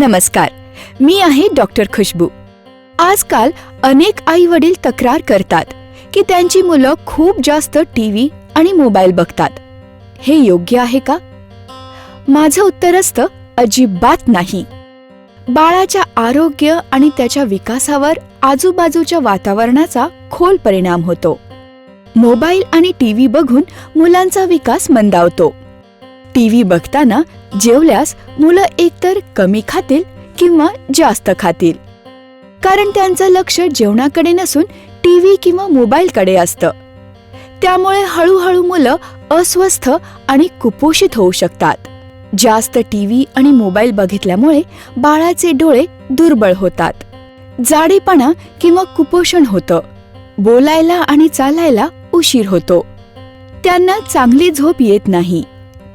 नमस्कार. मी आहे डॉक्टर खुशबू. आजकाल अनेक आई वडील तक्रार करतात की त्यांची मुलं खूप जास्त टीव्ही आणि मोबाईल बघतात. हे योग्य आहे का? माझं उत्तर असतं अजिबात नाही. बाळाच्या आरोग्य आणि त्याच्या विकासावर आजूबाजूच्या वातावरणाचा खोल परिणाम होतो. मोबाईल आणि टीव्ही बघून मुलांचा विकास मंदावतो. टीव्ही बघताना जेवल्यास मुलं एकतर कमी खातील किंवा जास्त खातील. कारण त्यांचं लक्ष जेवणाकडे नसून टी व्ही किंवा मोबाईलकडे असतं. त्यामुळे हळूहळू मुलं अस्वस्थ आणि कुपोषित होऊ शकतात. जास्त टीव्ही आणि मोबाईल बघितल्यामुळे बाळाचे डोळे दुर्बळ होतात. जाडेपणा किंवा कुपोषण होतं. बोलायला आणि चालायला उशीर होतो. त्यांना चांगली झोप येत नाही.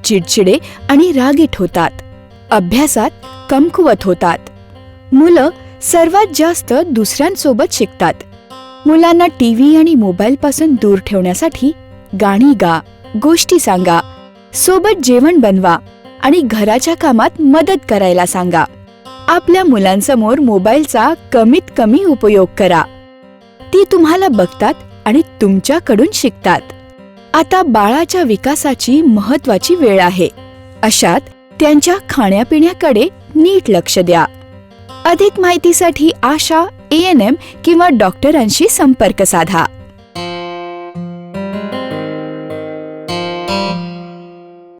चिडचिडे आणि रागीट होतात. अभ्यासात कमकुवत होतात. मुलं सर्वात जास्त दुसऱ्यांसोबत शिकतात. मुलांना टीव्ही आणि मोबाईल पासून दूर ठेवण्यासाठी गाणी गा गोष्टी सांगा सोबत जेवण बनवा आणि घराच्या कामात मदत करायला सांगा. आपल्या मुलांसमोर मोबाईलचा कमीत कमी उपयोग करा. ती तुम्हाला बघतात आणि तुमच्याकडून शिकतात. आता बाळाच्या विकासाची महत्वाची वेळ आहे. अशात त्यांच्या खाण्यापिण्याकडे नीट लक्ष द्या. अधिक माहितीसाठी आशा ए एन एम किंवा डॉक्टरांशी संपर्क साधा.